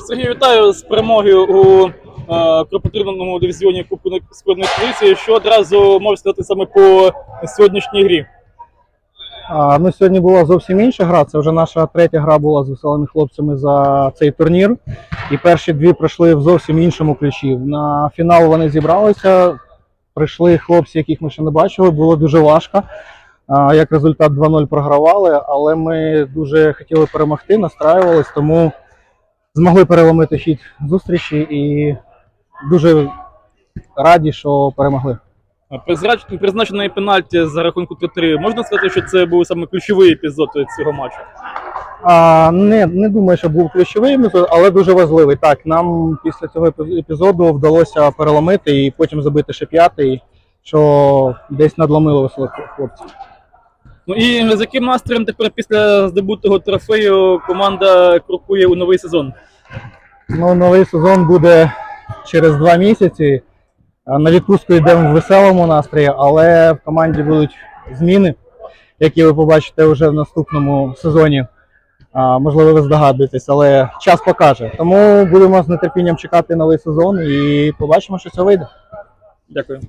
Сергій, вітаю з перемогою у е, кропотрібному дивізіоні Кубку складної поліції. Що одразу можна сказати саме по сьогоднішній грі? А, ну, сьогодні була зовсім інша гра. Це вже наша третя гра була з веселими хлопцями за цей турнір. І перші дві пройшли в зовсім іншому ключі. На фінал вони зібралися. Прийшли хлопці, яких ми ще не бачили. Було дуже важко. А, як результат 2-0 програвали, але ми дуже хотіли перемогти, настраювались, тому змогли переломити хід зустрічі і дуже раді, що перемогли. Призначений пенальті за рахунку 3-3. Можна сказати, що це був саме ключовий епізод цього матчу? А, не, не думаю, що був ключовий епізод, але дуже важливий. Так, нам після цього епізоду вдалося переломити і потім забити ще п'ятий, що десь надломило веселих хлопців. Ну і з яким настроєм тепер після здобутого трофею команда крокує у новий сезон? Ну, новий сезон буде через два місяці. На відпустку йдемо в веселому настрої, але в команді будуть зміни, які ви побачите вже в наступному сезоні. А, можливо, ви здогадуєтесь, але час покаже. Тому будемо з нетерпінням чекати новий сезон і побачимо, що це вийде. Дякую.